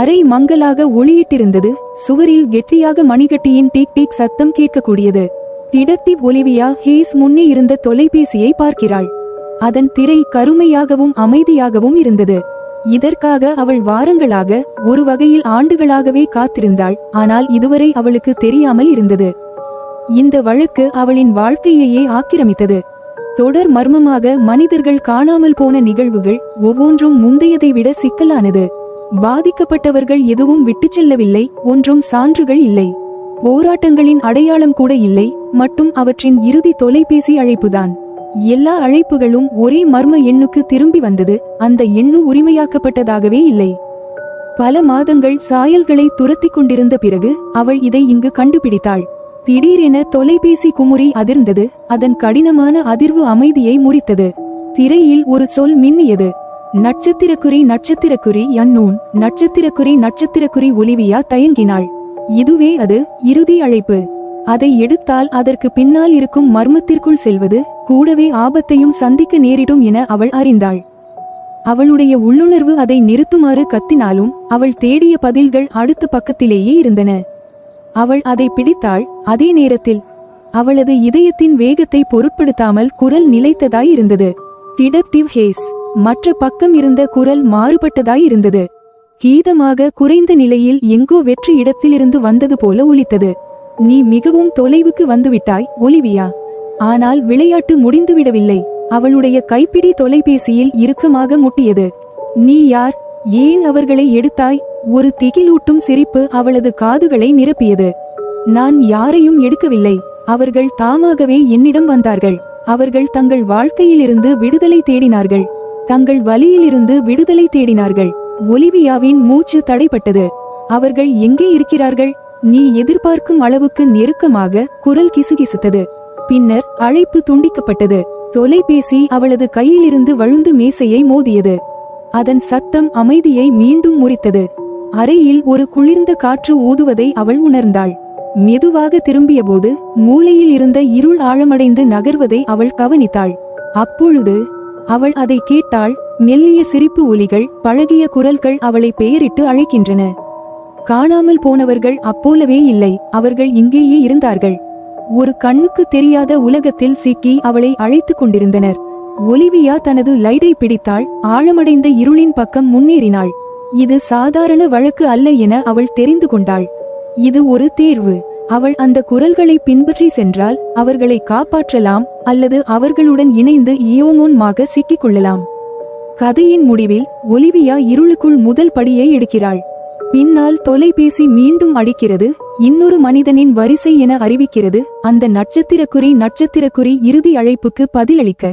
அறை மங்கலாக ஒளியிட்டிருந்தது. சுவரில் கெட்டியாக மணிகட்டியின் டீக் டீக் சத்தம் கேட்கக்கூடியது. டிடெக்டிவ் ஒலிவியா ஹேஸ் முன்னே இருந்த தொலைபேசியை பார்க்கிறாள். அதன் திரை கருமையாகவும் அமைதியாகவும் இருந்தது. இதற்காக அவள் வாரங்களாக ஒரு வகையில் ஆண்டுகளாகவே காத்திருந்தாள். ஆனால் இதுவரை அவளுக்கு தெரியாமல் இருந்தது. இந்த வழக்கு அவளின் வாழ்க்கையையே ஆக்கிரமித்தது. தொடர் மர்மமாக மனிதர்கள் காணாமல் போன நிகழ்வுகள் ஒவ்வொன்றும் முந்தையதை விட சிக்கலானது. பாதிக்கப்பட்டவர்கள் எதுவும் விட்டுச் செல்லவில்லை ஒன்றும் சான்றுகள் இல்லை. போராட்டங்களின் அடையாளம் கூட இல்லை மட்டும் அவற்றின் இறுதி தொலைபேசி அழைப்புதான். எல்லா அழைப்புகளும் ஒரே மர்ம எண்ணுக்கு திரும்பி வந்தது அந்த எண்ணு உரிமையாக்கப்பட்டதாகவே இல்லை. பல மாதங்கள் சாயல்களை துரத்திக் கொண்டிருந்த பிறகு அவள் இதை இங்கு கண்டுபிடித்தாள். திடீரென தொலைபேசி குமுறி அதிர்ந்தது அதன் கடினமான அதிர்வு அமைதியை முறித்தது. திரையில் ஒரு சொல் மின்னியது. நட்சத்திரக்குறி நட்சத்திரக்குறி யன்னூன் நட்சத்திரக்குறி நட்சத்திரக்குறி ஒலிவியா தயங்கினாள். இதுவே அது இறுதி அழைப்பு. அதை எடுத்தால் அதற்கு பின்னால் இருக்கும் மர்மத்திற்குள் செல்வது கூடவே ஆபத்தையும் சந்திக்க நேரிடும் என அவள் அறிந்தாள். அவளுடைய உள்ளுணர்வு அதை நிறுத்துமாறு கத்தினாலும் அவள் தேடிய பதில்கள் அடுத்த பக்கத்திலேயே இருந்தன. அவள் அதை பிடித்தாள். அதே நேரத்தில் அவளது இதயத்தின் வேகத்தை பொருட்படுத்தாமல் குரல் நிலைத்ததாய் இருந்தது. Detective Hayes. மற்ற பக்கம் இருந்த குரல் மாறுபட்டதாய் இருந்தது. கீதமாக குறைந்த நிலையில் எங்கோ வெற்று இடத்திலிருந்து வந்தது போல ஒலித்தது. நீ மிகவும் தொலைவுக்கு வந்துவிட்டாய் ஒலிவியா? ஆனால் விளையாட்டு முடிந்துவிடவில்லை. அவளுடைய கைப்பிடி தொலைபேசியில் இறுக்கமாக முட்டியது. நீ யார்? ஏன் அவர்களை எடுத்தாய்? ஒரு திகிலூட்டும் சிரிப்பு அவளது காதுகளை நிரப்பியது. நான் யாரையும் எடுக்கவில்லை. அவர்கள் தாமாகவே என்னிடம் வந்தார்கள். அவர்கள் தங்கள் வாழ்க்கையிலிருந்து விடுதலை தேடினார்கள். தங்கள் வலியிலிருந்து விடுதலை தேடினார்கள். ஒலிவியாவின் மூச்சு தடைப்பட்டது அவர்கள் எங்கே இருக்கிறார்கள்? நீ எதிர்பார்க்கும் அளவுக்கு நெருக்கமாக குரல் கிசுகிசுத்தது. பின்னர் அழைப்பு துண்டிக்கப்பட்டது. தொலைபேசி அவளது கையிலிருந்து வழுந்து மேசையை மோதியது. அதன் சத்தம் அமைதியை மீண்டும் முறித்தது. அறையில் ஒரு குளிர்ந்த காற்று ஊதுவதை அவள் உணர்ந்தாள். மெதுவாக திரும்பியபோது மூலையில் இருந்த இருள் ஆழமடைந்து நகர்வதை அவள் கவனித்தாள். அப்பொழுது அவள் அதை கேட்டாள் மெல்லிய சிரிப்பு ஒலிகள் பழகிய குரல்கள் அவளை பெயரிட்டு அழைக்கின்றன. காணாமல் போனவர்கள் அப்போலவே இல்லை அவர்கள் இங்கேயே இருந்தார்கள். ஒரு கண்ணுக்கு தெரியாத உலகத்தில் சிக்கி அவளை அழைத்துக் கொண்டிருந்தனர். ஒலிவியா தனது லைடை பிடித்தாள் ஆழமடைந்த இருளின் பக்கம் முன்னேறினாள். இது சாதாரண வழக்கு அல்ல என அவள் தெரிந்து கொண்டாள். இது ஒரு தேர்வு. அவள் அந்த குரல்களை பின்பற்றி சென்றால் அவர்களை காப்பாற்றலாம் அல்லது அவர்களுடன் இணைந்து இயோமோன்மாக சிக்கிக் கொள்ளலாம். கதையின் முடிவில் ஒலிவியா இருளுக்குள் முதல் படியை எடுக்கிறாள். பின்னால் தொலைபேசி மீண்டும் அடிக்கிறது இன்னொரு மனிதனின் வரிசை என அறிவிக்கிறது அந்த நட்சத்திரக்குறி நட்சத்திரக்குறி இறுதி அழைப்புக்கு பதிலளிக்க